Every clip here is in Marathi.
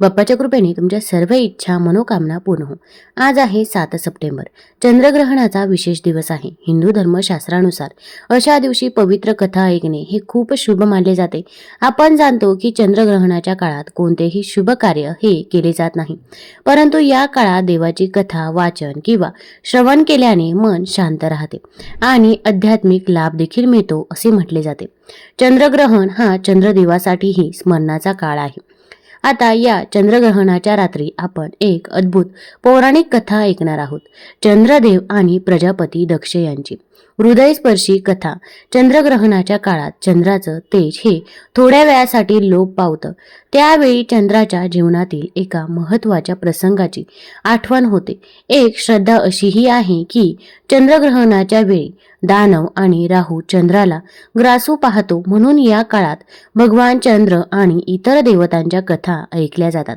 बाप्पाच्या कृपेने तुमच्या सर्व इच्छा मनोकामना पूर्ण हो. आज आहे सात सप्टेंबर. चंद्रग्रहणाचा विशेष दिवस आहे. हिंदू धर्मशास्त्रानुसार अशा दिवशी पवित्र कथा ऐकणे हे खूप शुभ मानले जाते. आपण जाणतो की चंद्रग्रहणाच्या काळात कोणतेही शुभ कार्य हे केले जात नाही. परंतु या काळात देवाची कथा वाचन किंवा श्रवण केल्याने मन शांत राहते आणि आध्यात्मिक लाभ देखील मिळतो असे म्हटले जाते. चंद्रग्रहण हा चंद्रदेवासाठीही स्मरणाचा काळ आहे. आता या चंद्रग्रहणाच्या रात्री आपण एक अद्भुत पौराणिक कथा ऐकणार आहोत. चंद्रदेव आणि प्रजापती दक्ष यांची. हृदयस्पर्शी कथा. चंद्रग्रहणाच्या काळात चंद्राचं तेज हे थोड्या वेळासाठी लोप पावतं. त्यावेळी चंद्राच्या जीवनातील एका महत्त्वाच्या प्रसंगाची आठवण होते. एक श्रद्धा अशीही आहे की चंद्रग्रहणाच्या वेळी दानव आणि राहू चंद्राला ग्रासू पाहतो म्हणून या काळात भगवान चंद्र आणि इतर देवतांच्या कथा ऐकल्या जातात.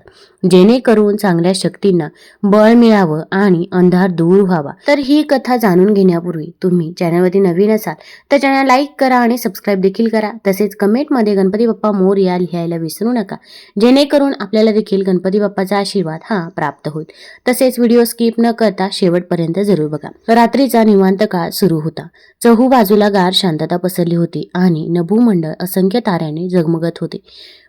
जेणेकरून चांगल्या शक्तींना बळ मिळावं आणि अंधार दूर व्हावा. तर ही कथा जाणून घेण्यापूर्वी तुम्ही चॅनलवरती नवीन असाल तर चॅनल लाईक करा आणि सबस्क्राईब देखील करा. तसेच कमेंटमध्ये गणपती बाप्पा मोर या लिहायला विसरू नका. जेणेकरून आपल्याला देखील गणपती बाप्पाचा आशीर्वाद हा प्राप्त होईल. तसेच व्हिडिओ स्किप न करता शेवटपर्यंत जरूर बघा. रात्रीचा निवांत काळ सुरू होता. चहू बाजूला गार शांतता पसरली होती आणि नभूमंडळ असंख्य ताऱ्याने जगमगत होते.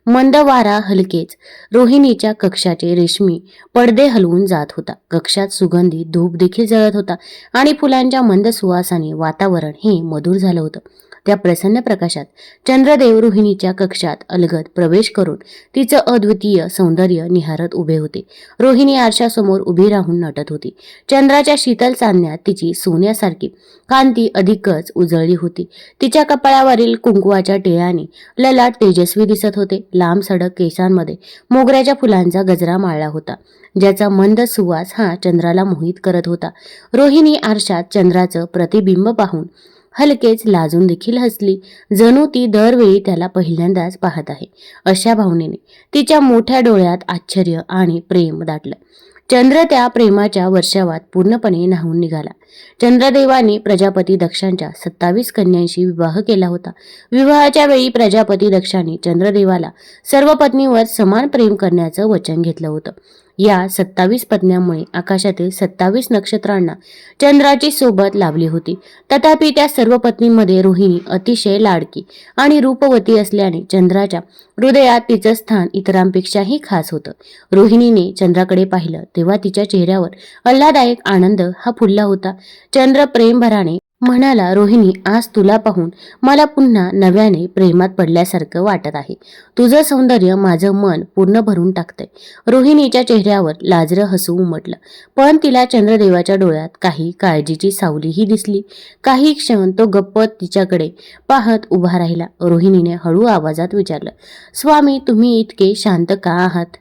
मंद वारा हलकेच. रोहिणीच्या कक्षाचे रेशमी पडदे हलवून जात होता. कक्षात सुगंधी धूप देखील जळत होता आणि फुलांच्या मंद सुवासाने वातावरण हे मधुर झालं होतं. त्या प्रसन्न प्रकाशात चंद्रदेव रोहिणीच्या कक्षात अलगद प्रवेश करून तिचं अद्वितीय सौंदर्य निहारत उभे होते. रोहिणी आरशासमोर उभी राहून नटत होती. चंद्राच्या शीतल चांदण्यात तिची सोन्यासारखी कांती अधिकच उजळली होती. तिच्या कपाळावरील कुंकुवाच्या टिळ्याने ललाट तेजस्वी दिसत होते. लांब सडक केसांमध्ये मोगऱ्याच्या फुलांचा गजरा माळला होता. ज्याचा मंद सुवास हा चंद्राला मोहित करत होता. रोहिणी आरशात चंद्राचं प्रतिबिंब पाहून हलकेच लाजून देखील हसली. जणू ती दरवेळी त्याला पहिल्यांदाच पाहत आहे. अशा भावनेने तिच्या मोठ्या डोळ्यात आश्चर्य आणि प्रेम दाटलं. चंद्र त्या प्रेमाच्या वर्षावात पूर्णपणे न्हावून निघाला. चंद्रदेवाने प्रजापती दक्षांच्या सत्तावीस कन्यांशी विवाह केला होता. विवाहाच्या वेळी प्रजापती दक्षाने चंद्रदेवाला सर्व पत्नीवर समान प्रेम करण्याचं वचन घेतलं होतं. या सत्तावीस पत्न्यांमुळे आकाशातील सत्तावीस नक्षत्रांना चंद्राची सोबत लाभली होती. तथापि त्या सर्व पत्नींमध्ये रोहिणी अतिशय लाडकी आणि रूपवती असल्याने चंद्राच्या हृदयात तिचं स्थान इतरांपेक्षाही खास होतं. रोहिणीने चंद्राकडे पाहिलं तेव्हा तिच्या चेहऱ्यावर आल्हादायक आनंद हा फुलला होता. चंद्र प्रेमभराने म्हणाला रोहिणी आज तुला पाहून मला पुन्हा नव्याने प्रेमात पडल्यासारखं वाटत आहे. तुझं सौंदर्य माझं मन पूर्ण भरून टाकतंय. रोहिणीच्या चेहऱ्यावर लाजरं हसू उमटलं. पण तिला चंद्रदेवाच्या डोळ्यात काही काळजीची सावलीही दिसली. काही क्षण तो गप्प तिच्याकडे पाहत उभा राहिला. रोहिणीने हळू आवाजात विचारलं स्वामी तुम्ही इतके शांत का आहात?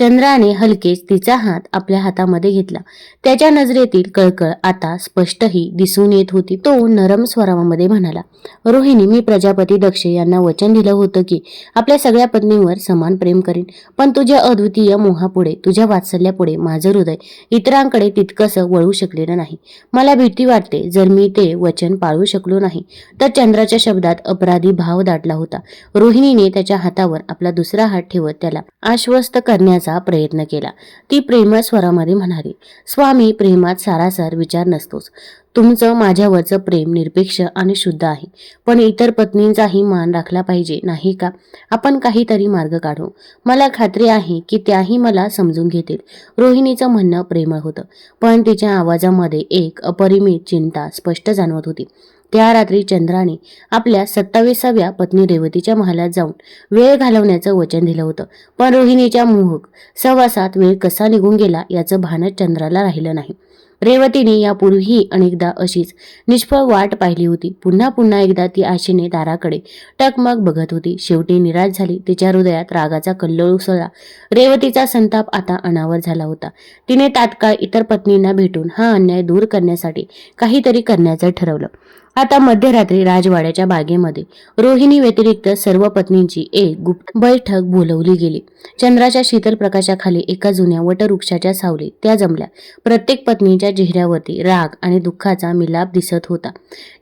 चंद्राने हलकेच तिचा हात आपल्या हातामध्ये घेतला. त्याच्या नजरेतील कळकळ आता स्पष्टही दिसून येत होती. तो नरम स्वरामध्ये म्हणाला रोहिणी मी प्रजापती दक्ष यांना वचन दिलं होतं की आपल्या सगळ्या पत्नीवर समान प्रेम करीन. पण तुझ्या अद्वितीय मोहापुढे तुझ्या वात्सल्यापुढे माझं हृदय इतरांकडे तितकंसं वळू शकलेलं नाही. मला भीती वाटते जर मी ते वचन पाळू शकलो नाही तर चंद्राच्या शब्दात अपराधी भाव दाटला होता. रोहिणीने त्याच्या हातावर आपला दुसरा हात ठेवत त्याला आश्वस्त करण्याचा प्रयत्न केला. ती प्रेमळ स्वरामध्ये म्हणाली स्वामी प्रेमात सारासार विचार नसतोच. तुमचं माझ्यावरचं प्रेम निरपेक्ष आणि शुद्ध आहे. पण इतर पत्नींचाही मान राखला पाहिजे नाही का? आपण काहीतरी मार्ग काढू. मला खात्री आहे की त्याही मला समजून घेतील. रोहिणीचं म्हणणं प्रेमळ होतं पण तिच्या आवाजामध्ये एक अपरिमित चिंता स्पष्ट जाणवत होती. त्या रात्री चंद्राने आपल्या सत्तावीसाव्या पत्नी रेवतीच्या महालात जाऊन वेळ घालवण्याचं वचन दिलं होतं. पण रोहिणीच्या मोहक सहवासात वेळ कसा निघून गेला याचं भानच चंद्राला राहिलं नाही. रेवतीने यापूर्वीही अनेकदा अशीच निष्फळ वाट पाहिली होती. पुन्हा पुन्हा एकदा ती आशेने दाराकडे टकमक बघत होती. शेवटी निराश झाली. तिच्या हृदयात रागाचा कल्लोळ उसळला. रेवतीचा संताप आता अनावर झाला होता. तिने तात्काळ इतर पत्नींना भेटून हा अन्याय दूर करण्यासाठी काहीतरी करण्याचं ठरवलं. आता मध्यरात्री राजवाड्याच्या बागेमध्ये रोहिणी व्यतिरिक्त सर्व पत्नींची एक गुप्त बैठक बोलवली गेली. चंद्राच्या शीतल प्रकाशाखाली एका जुन्या वटवृक्षाच्या सावलीत त्या जमल्या. प्रत्येक पत्नीच्या चेहऱ्यावरती राग आणि दुःखाचा मिलाप दिसत होता.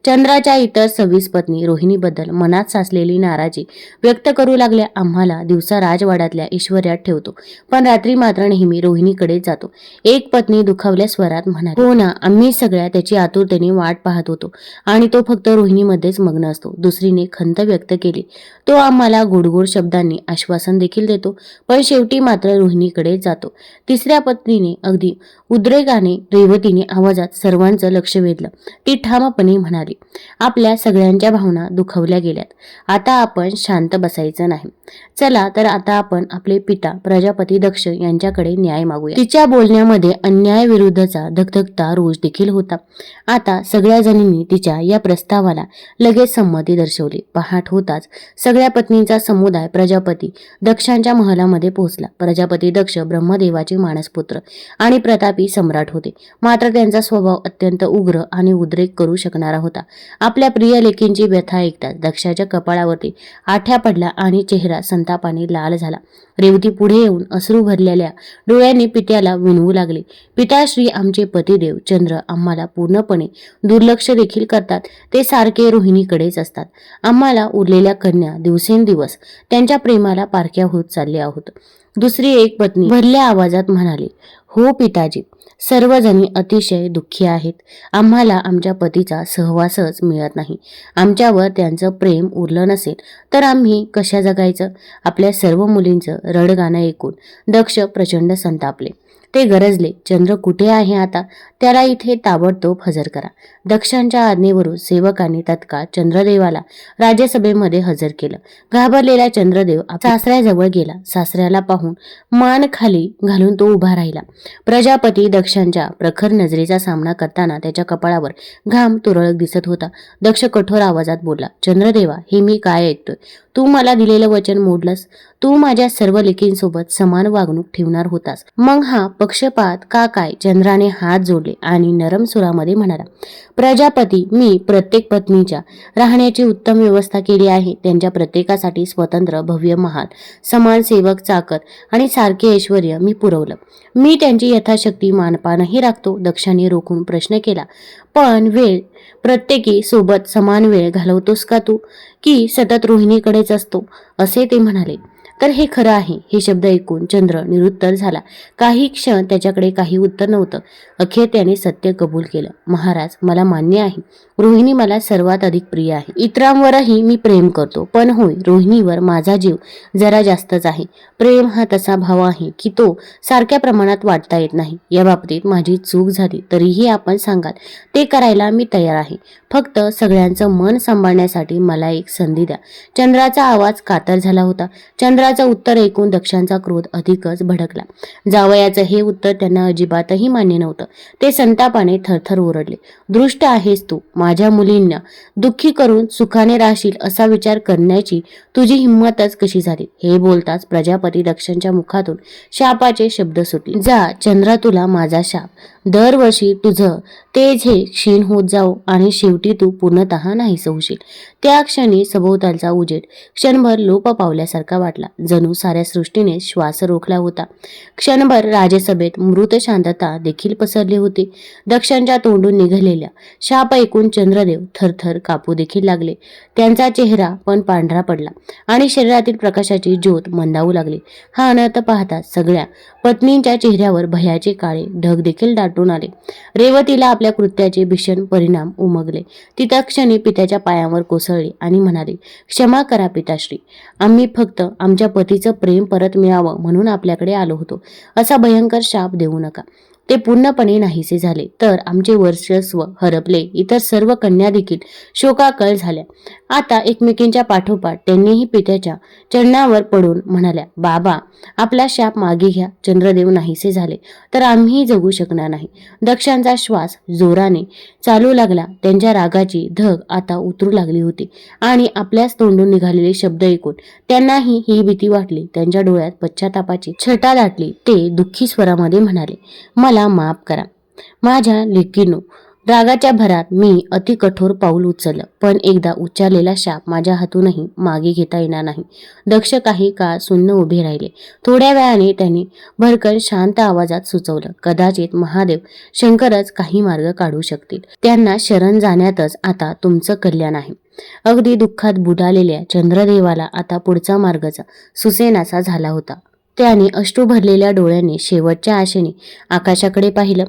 चंद्राच्या इतर सव्वीस पत्नी रोहिणीबद्दल मनात साचलेली नाराजी व्यक्त करू लागल्या. आम्हाला दिवसा राजवाड्यातल्या ईश्वर्यात ठेवतो पण रात्री मात्र नेहमी रोहिणीकडे जातो. एक पत्नी दुखावल्या स्वरात म्हणाली हो ना आम्ही सगळ्या त्याची आतुरतेने वाट पाहत होतो आणि तो फक्त रोहिणीमध्येच मग्न असतो. दुसरीने खंत व्यक्त केली. तो आम्हाला गोडगोड शब्दांनी आश्वासन देखील देतो पण शेवटी मात्र रोहिणीकडे जातो. तिसऱ्या पत्नीने अगदी उद्रेकाने रेवतीने आवाजात सर्वांचं लक्ष वेधलं. ती ठामपणे म्हणाली आपल्या सगळ्यांच्या भावना दुखवल्या गेल्यात. आता आपण शांत बसायचं नाही. चला तर आता आपण आपले पिता प्रजापती दक्ष यांच्याकडे न्याय मागूया. तिच्या बोलण्यामध्ये अन्याय विरुद्धचा धगधगता रोज देखील होता. आता सगळ्या जणींनी तिच्या या प्रस्तावाला लगेच संमती दर्शवली. पहाट होताच सगळ्या पत्नींचा समुदाय प्रजापती दक्षांच्या महलामध्ये पोहोचला. प्रजापती दक्ष ब्रह्मदेवाचे मानसपुत्र आणि प्रतापी सम्राट होते. मात्र त्यांचा स्वभाव अत्यंत उग्र आणि उद्रेक करू शकणारा होता. आपल्या प्रिय लेखींची व्यथा ऐकताच दक्षाच्या कपाळावरती आठ्या पडला आणि चेहरा संतापाने लाल झाला. रेवती पुढे येऊन अश्रू भरलेल्या डोळ्यांनी पित्याला विणवू लागले. पिताश्री आमचे पतिदेव चंद्र आम्हाला पूर्णपणे दुर्लक्ष देखील करतात. ते सारखे रोहिणीकडेच असतात. आम्हाला उरलेल्या कन्या दिवसेंदिवस त्यांच्या प्रेमाला पारख्या होत चालल्या आहोत. दुसरी एक पत्नी भरल्या आवाजात म्हणाली हो पिताजी सर्वजणी अतिशय दुःखी आहेत. आम्हाला आमच्या पतीचा सहवासच मिळत नाही. आमच्यावर त्यांचं प्रेम उरलं नसेल तर आम्ही कशा जगायचं? आपल्या सर्व मुलींचं रडगाणं ऐकून दक्ष प्रचंड संतापले. ते गरजले चंद्र कुठे आहे आता? त्याला इथे ताबडतोब हजर करा. दक्षांच्या आज्ञेवरून सेवकांनी तत्काळ चंद्रदेवाला राज्यसभेमध्ये हजर केलं. घाबरलेला चंद्रदेव सासऱ्याजवळ गेला. सासऱ्याला पाहून मान खाली घालून तो उभा राहिला. प्रजापती दक्षांच्या प्रखर नजरेचा सामना करताना त्याच्या कपाळावर घाम तुरळक दिसत होता. दक्ष कठोर आवाजात बोलला चंद्रदेवा हे मी काय ऐकतोय? तू मला दिलेलं वचन मोडलंस? तू माझ्या सर्व लेखींसोबत समान वागणूक ठेवणार होतास. मग हा पक्षपात का काय? चंद्राने हात जोडले आणि नरम सुरामध्ये म्हणाला प्रजापती मी प्रत्येक पत्नीच्या राहण्याची उत्तम व्यवस्था केली आहे. त्यांच्या प्रत्येकासाठी स्वतंत्र भव्य महाल समान सेवक चाकर आणि सारखे ऐश्वर मी पुरवलं. मी त्यांची यथाशक्ती मानपानही राखतो. दक्षाने रोखून प्रश्न केला. पण वेळ प्रत्येकी सोबत समान वेळ घालवतोस का तू? की सतत रोहिणीकडेच असतो? असे ते म्हणाले. तर हे खरं आहे. हे शब्द ऐकून चंद्र निरुत्तर झाला. काही क्षण त्याच्याकडे काही उत्तर नव्हतं. अखेर त्याने सत्य कबूल केलं. महाराज मला मान्य आहे. रोहिणी मला सर्वात अधिक प्रिय आहे. इतरांवरही मी प्रेम करतो. पण होय रोहिणीवर माझा जीव जरा जास्तच आहे. प्रेम हा तसा भाव आहे की तो सारख्या प्रमाणात वाटता येत नाही. या बाबतीत माझी चूक झाली. तरीही आपण सांगाल ते करायला मी तयार आहे. फक्त सगळ्यांचं मन सांभाळण्यासाठी मला एक संधी द्या. चंद्राचा आवाज कातर झाला होता. चंद्राचं उत्तर ऐकून दक्षांचा क्रोध अधिकच भडकला. जावयाचं हे उत्तर त्यांना अजिबातही मान्य नव्हतं. ते संतापाने थरथर ओरडले. दृष्ट आहेस तू माझ्या मुलींना. दुःखी करून सुखाने राहशील असा विचार करण्याची तुझी हिंमतच कशी झाली हे बोलताच प्रजापती दक्षांच्या मुखातून शापाचे शब्द सुटले. जा चंद्रा तुला माझा शाप. दरवर्षी तुझं तेज हे क्षीण होत जाओ आणि शेवटी तू पूर्णतः नाहीस होशील त्या क्षणी सभोवतालचा उजेड क्षणभर लोप पावल्यासारखा वाटला. जणू साऱ्या सृष्टीने श्वास रोखला होता. क्षणभर राजसभेत मृत शांतता देखील पसरली होती. दक्षांच्या तोंडून निघालेल्या शाप ऐकून चंद्रदेव थरथर कापू देखील लागले. त्यांचा चेहरा पण पांढरा पडला आणि शरीरातील प्रकाशाची ज्योत मंदावू लागली. हा अनर्थ पाहता सगळ्या पत्नींच्या चेहऱ्यावर भयाचे काळे ढग देखील दाटून आले. रेवतीला आपल्या कृत्याचे भीषण परिणाम उमगले. ती तत्क्षणी पित्याच्या पायावर कोसळली आणि म्हणाली क्षमा करा पिताश्री. आम्ही फक्त आमच्या पतीचं प्रेम परत मिळावं म्हणून आपल्याकडे आलो होतो. असा भयंकर शाप देऊ नका. ते पूर्णपणे नाहीसे झाले. तर आमचे वर्चस्व हरपले. इतर सर्व कन्या देखील शोकाकळ झाल्या. आता एकमेकींच्या पाठोपाठ त्यांनीही पित्याच्या चरणावर पडून म्हणाल्या बाबा आपला शाप मागे घ्या. चंद्रदेव नाहीसे झाले तर आम्हीही जगू शकणार नाही. दक्षांचा श्वास जोराने चालू लागला. त्यांच्या रागाची धग आता उतरू लागली होती आणि आपल्याच तोंडून निघालेले शब्द ऐकून त्यांनाही ही भीती वाटली. त्यांच्या डोळ्यात पश्चातापाची छटा दाटली. ते दुःखी स्वरामध्ये म्हणाले मला माफ करा. माझ्या लेकीनो रागाच्या भरात मी अति कठोर पाऊल उचललं पण एकदा उच्चारलेला शाप माझ्या हातूनही मागे घेता येणार नाही. दक्ष काही काळ सुन्न उभे राहिले. थोड्या वेळाने त्यांनी भरकर शांत आवाजात सुचवलं कदाचित महादेव शंकरच काही मार्ग काढू शकतील. त्यांना शरण जाण्यातच आता तुमचं कल्याण आहे. अगदी दुःखात बुडालेल्या चंद्रदेवाला आता पुढचा मार्गचा सुसेनाचा झाला होता. त्याने अश्रू भरलेल्या डोळ्यांनी शेवटच्या आशेने आकाशाकडे पाहिलं.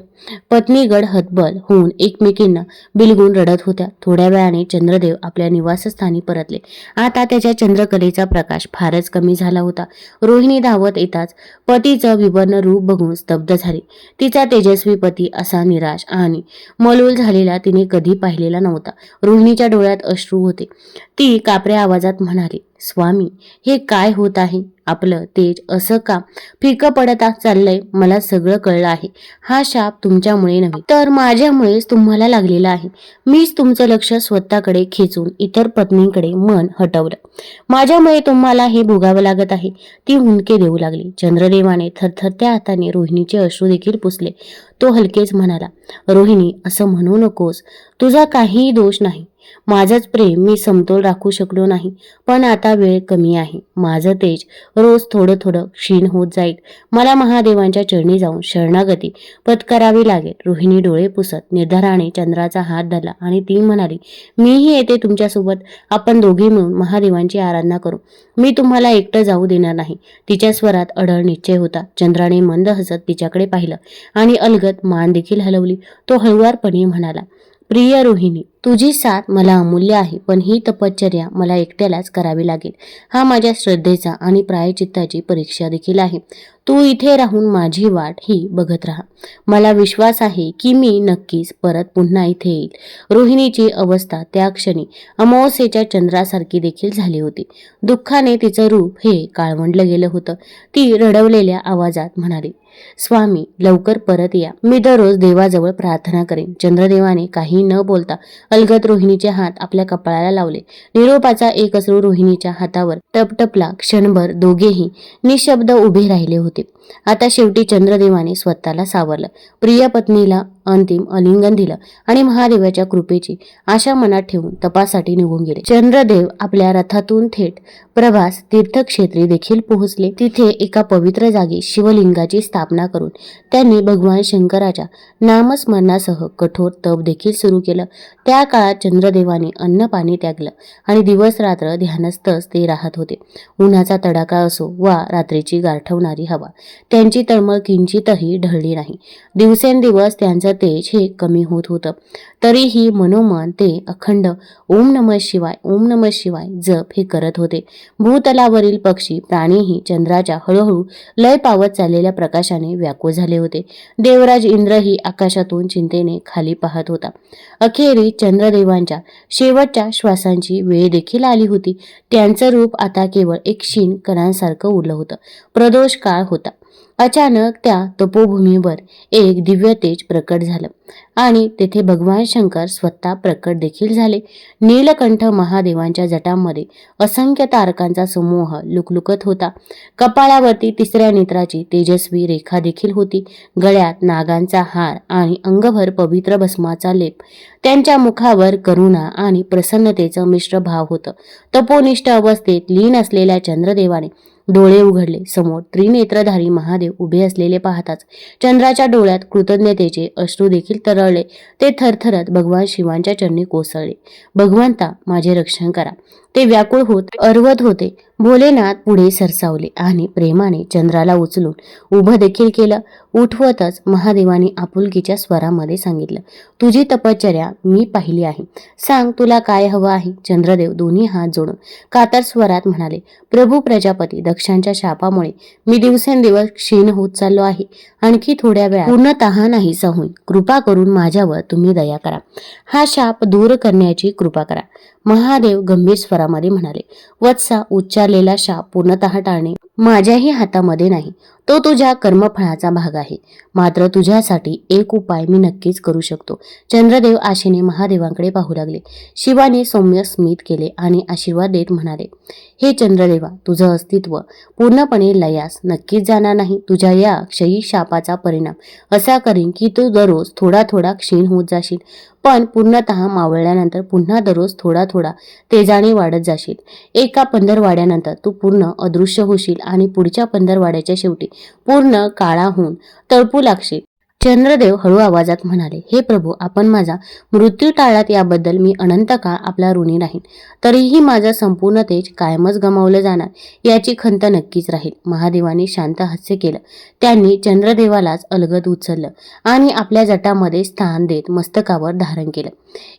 पत्नीगड हतबल होऊन एकमेकींना बिलगून रडत होत्या. थोड्या वेळाने चंद्रदेव आपल्या निवासस्थानी परतले. आता त्याच्या चंद्रकलेचा प्रकाश फारच कमी झाला होता. रोहिणी धावत येताच पतीचं विवर्ण रूप बघून स्तब्ध झाली. तिचा तेजस्वी पती असा निराश आणि मलूल झालेला तिने कधी पाहिलेला नव्हता. रोहिणीच्या डोळ्यात अश्रू होते. ती कापऱ्या आवाजात म्हणाली स्वामी हे काय होत आहे? आपलं तेज असं का? फिकं पडत चाललंय मला सगळं कळलं आहे. हा शाप तुमच्यामुळे नव्हे तर माझ्यामुळेच तुम्हाला लागलेला आहे. मीच तुमचं लक्ष स्वतःकडे खेचून इतर पत्नीकडे मन हटवलं. माझ्यामुळे तुम्हाला हे भोगावं लागत आहे. ती हुंदके देऊ लागली. चंद्रदेवाने थरथरत्या हाताने रोहिणीचे अश्रू देखील पुसले. तो हलकेच म्हणाला रोहिणी असं म्हणू नकोस. तुझा काहीही दोष नाही. माझंच प्रेम मी समतोल राखू शकलो नाही पण आता वेळ कमी आहे. माझं तेज रोज थोडं थोडं क्षीण होत जाईल. मला महादेवांच्या चरणी जाऊन शरणागती पत्करावी लागेल. रोहिणी डोळे पुसत निर्धाराने चंद्राचा हात धरला आणि ती म्हणाली मीही येते तुमच्यासोबत. आपण दोघी मिळून महादेवांची आराधना करू. मी तुम्हाला एकटं जाऊ देणार नाही. तिच्या स्वरात अडळ निश्चय होता. चंद्राने मंद हसत तिच्याकडे पाहिलं आणि अलगत मान देखील हलवली. तो हळुवारपणे म्हणाला प्रिय रोहिणी तुझी साथ मला अमूल्य आहे पण ही तपश्चर्या मला एकट्यालाच करावी लागेल. हा माझ्या श्रद्धेचा आणि प्रायचित्ताची परीक्षा देखील आहे. तू इथे राहून माझी वाट ही बघत राहा. मला विश्वास आहे की मी नक्कीच परत पुन्हा इथे येईल. रोहिणीची अवस्था त्या क्षणी अमावस्येच्या चंद्रासारखी देखील झाली होती. दुःखाने तिचं रूप हे काळवंडलं गेलं होतं. ती रडवलेल्या आवाजात म्हणाली स्वामी लवकर परत या. मी दररोज देवाजवळ प्रार्थना करेन. चंद्रदेवाने काही न बोलता अलगत रोहिणीचे हात आपल्या कपाळाला लावले. निरोपाचा एक असरू रोहिणीच्या हातावर टपटपला. क्षणभर दोघेही निशब्द उभे राहिले होते. आता शेवटी चंद्रदेवाने स्वतःला सावरलं. प्रिय पत्नीला अंतिम अलिंगन दिलं आणि महादेवाच्या कृपेची आशा मनात ठेवून तपासाठी निघून गेले. चंद्रदेव आपल्या रथातून थेट प्रभास तीर्थक्षेत्री देखील पोहोचले. तिथे एका पवित्र जागी शिवलिंगाची स्थापना करून त्यांनी भगवान शंकराच्या नामस्मरणासह कठोर तप देखील सुरू केलं. त्या काळात चंद्रदेवाने अन्न पाणी त्यागलं आणि दिवस रात्र ध्यानस्थच ते राहत होते. उन्हाचा तडाखा असो वा रात्रीची गारठवणारी हवा त्यांची तळमळ किंचितही ढळली नाही. दिवसेंदिवस त्यांचं तेज हे कमी होत होतं. तरीही मनोमन ते अखंड ओम नम शिवाय ओम नम शिवाय जप हे करत होते. भूतलावरील पक्षी प्राणीही चंद्राच्या हळूहळू लय पावत चाललेल्या प्रकाशाने व्याकुळ झाले होते. देवराज इंद्रही आकाशातून चिंतेने खाली पाहत होता. अखेरी चंद्रदेवांच्या शेवटच्या श्वासांची वेळ देखील आली होती. त्यांचं रूप आता केवळ एक क्षीण कणांसारखं उरलं होतं. प्रदोष काळ होता. अचानक त्या तपोभूमीवर एक दिव्य तेज प्रकट झालं आणि तेथे भगवान शंकर स्वतः प्रकट देखील झाले. नीलकंठ महादेवांच्या जटांमध्ये असंख्य तारकांचा समूह लुकलुकत होता. कपाळावरती तिसऱ्या नेत्राची तेजस्वी रेखा देखील होती. गळ्यात नागांचा हार आणि अंगभर पवित्र भस्माचा लेप. त्यांच्या मुखावर करुणा आणि प्रसन्नतेचं मिश्र भाव होतं. तपोनिष्ठ अवस्थेत लीन असलेल्या चंद्रदेवाने डोळे उघडले. समोर त्रिनेत्रधारी महादेव उभे असलेले पाहताच चंद्राच्या डोळ्यात कृतज्ञतेचे अश्रू देखील तरळले. ते थरथरत भगवान शिवांच्या चरणी कोसळले. भगवंता माझे रक्षण करा. ते व्याकुळ होत अर्वत होते. भोलेनाथ पुढे सरसावले आणि प्रेमाने चंद्राला उचलून उभं देखील केलं. उठवतच महादेवाने आपुलकीच्या स्वरामध्ये सांगितलं तुझी तपश्चर्या मी पाहिली आहे. सांग तुला काय हवं आहे? चंद्रदेव दोन्ही हात जोडून कातर स्वरात म्हणाले प्रभू प्रजापती दक्षांच्या शापामुळे मी दिवसेंदिवस क्षीण होत चाललो आहे. आणखी थोड्या वेळा पूर्णतः नाही होईल कृपा करून माझ्यावर तुम्ही दया करा. हा शाप दूर करण्याची कृपा करा. महादेव गंभीर स्वरामध्ये म्हणाले वत्सा उच्चार आलेला शाप पूर्णतः टाळणे. माझ्याही हातामध्ये नाही. तो तुझ्या कर्मफळाचा भाग आहे. मात्र तुझ्यासाठी एक उपाय मी नक्कीच करू शकतो. चंद्रदेव आशेने महादेवांकडे पाहू लागले. शिवाने सौम्य स्मित केले आणि आशीर्वाद देत म्हणाले हे चंद्रदेवा तुझं अस्तित्व पूर्णपणे लयास नक्कीच जाणार नाही. तुझ्या या क्षयी शापाचा परिणाम असा करीन की तू दररोज थोडा थोडा क्षीण होत जाशील. पण पूर्णतः मावळल्यानंतर पुन्हा दररोज थोडा थोडा तेजाने वाढत जाशील. एका पंधरवाड्यानंतर तू पूर्ण अदृश्य होशील आणि पुढच्या पंधरवाड्याच्या शेवटी. पूर्ण काळा होऊन तळपू लागशील. चंद्रदेव हळू आवाजात म्हणाले हे प्रभू आपण माझा मृत्यू टाळलात याबद्दल मी अनंत काळ आपला ऋणी राहीन. तरीही माझं संपूर्ण तेज कायमच गमावलं जाणार याची खंत नक्कीच राहील. महादेवाने शांत हास्य केलं. त्यांनी चंद्रदेवालाच अलगद उचललं आणि आपल्या जटामध्ये स्थान देत मस्तकावर धारण केलं.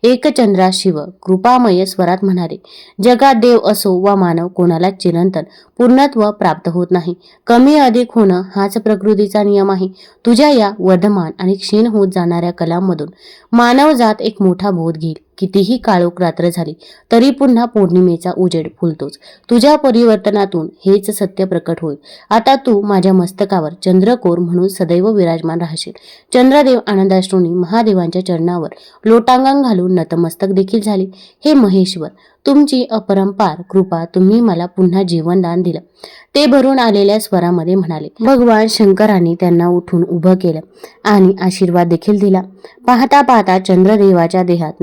एक चंद्रा शिव कृपामय स्वरात म्हणाले जगात देव असो वा मानव कोणालाच चिरंतन पूर्णत्व प्राप्त होत नाही. कमी अधिक होणं हाच प्रकृतीचा नियम आहे. तुझ्या या विद्यमान आणि क्षीण होत जाणाऱ्या कलांमधून मानवजात एक मोठा बोध घेईल. कितीही काळोख रात्र झाली तरी पुन्हा पौर्णिमेचा उजेड फुलतोच. तुझ्या परिवर्तनातून हेच सत्य प्रकट होईल. आता तू माझ्या मस्तकावर चंद्रकोर म्हणून सदैव विराजमान राहशील. चंद्रदेव आनंदाश्रूंनी महादेवांच्या चरणावर लोटांगण घालून नतमस्तक देखील झाले. हे महेश्वर तुमची अपरंपार कृपा तुम्ही मला पुन्हा जीवनदान दिलं. ते भरून आलेल्या स्वरामध्ये म्हणाले भगवान शंकरांनी त्यांना उठून उभं केलं आणि आशीर्वाद देखील दिला. पाहता पाहता चंद्रदेवाच्या देहात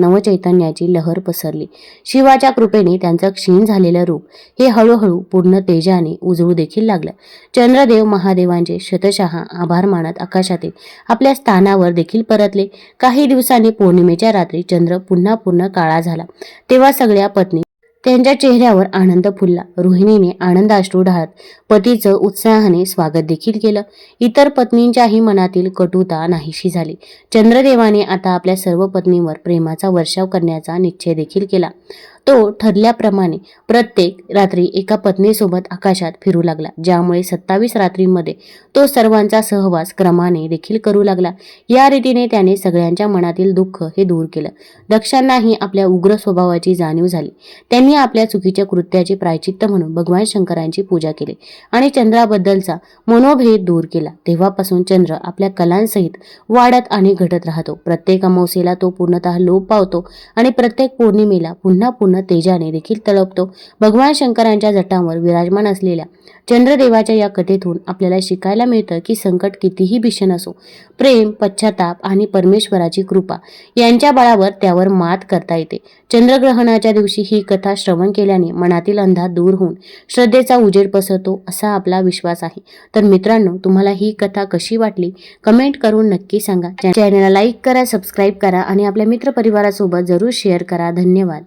चैतन्याची लहर पसरली. शिवाच्या कृपेने त्यांचं क्षीण झालेलं रूप हे हळूहळू पूर्ण तेजाने उजळू देखील लागलं. चंद्रदेव महादेवांचे शतशः आभार मानत आकाशातील आपल्या स्थानावर देखील परतले. काही दिवसांनी पौर्णिमेच्या रात्री चंद्र पुन्हा पूर्ण काळा झाला. तेव्हा सगळ्या पत्नी त्यांच्या चेहऱ्यावर आनंद फुलला. रोहिणीने आनंदाश्रू ढाळत पतीचं उत्साहाने स्वागत देखील केलं. इतर पत्नींच्याही मनातील कटुता नाहीशी झाली. चंद्रदेवाने आता आपल्या सर्व पत्नीवर प्रेमाचा वर्षाव करण्याचा निश्चय देखील केला. तो ठरल्याप्रमाणे प्रत्येक रात्री एका पत्नीसोबत आकाशात फिरू लागला ज्यामुळे सत्तावीस रात्रींमध्ये तो सर्वांचा सहवास क्रमाने देखील करू लागला. या रीतीने त्याने सगळ्यांच्या मनातील दुःख हे दूर केलं. दक्षांनाही आपल्या उग्र स्वभावाची जाणीव झाली. त्यांनी आपल्या चुकीच्या कृत्याचे प्रायचित्त म्हणून भगवान शंकरांची पूजा केली आणि चंद्राबद्दलचा मनोभेद दूर केला. तेव्हापासून चंद्र आपल्या कलांसहित वाढत आणि घटत राहतो. प्रत्येक अमावस्येला तो पूर्णतः लोप पावतो आणि प्रत्येक पौर्णिमेला पुन्हा पूर्ण तेजाने देखील तळपतो. भगवान शंकरांच्या जटांवर विराजमान असलेल्या चंद्रदेवाच्या या कथेतून आपल्याला शिकायला मिळतं की संकट कितीही भीषण असो प्रेम पश्चाताप आणि परमेश्वराची कृपा यांच्या बळावर त्यावर मात करता येते. चंद्रग्रहणाच्या दिवशी ही कथा श्रवण केल्याने मनातील अंधा दूर होऊन श्रद्धेचा उजेड पसरतो असा आपला विश्वास आहे. तर मित्रांनो तुम्हाला ही कथा कशी वाटली? कमेंट करून नक्की सांगा. चॅनलला लाईक करा सबस्क्राईब करा आणि आपल्या मित्रपरिवारासोबत जरूर शेअर करा. धन्यवाद.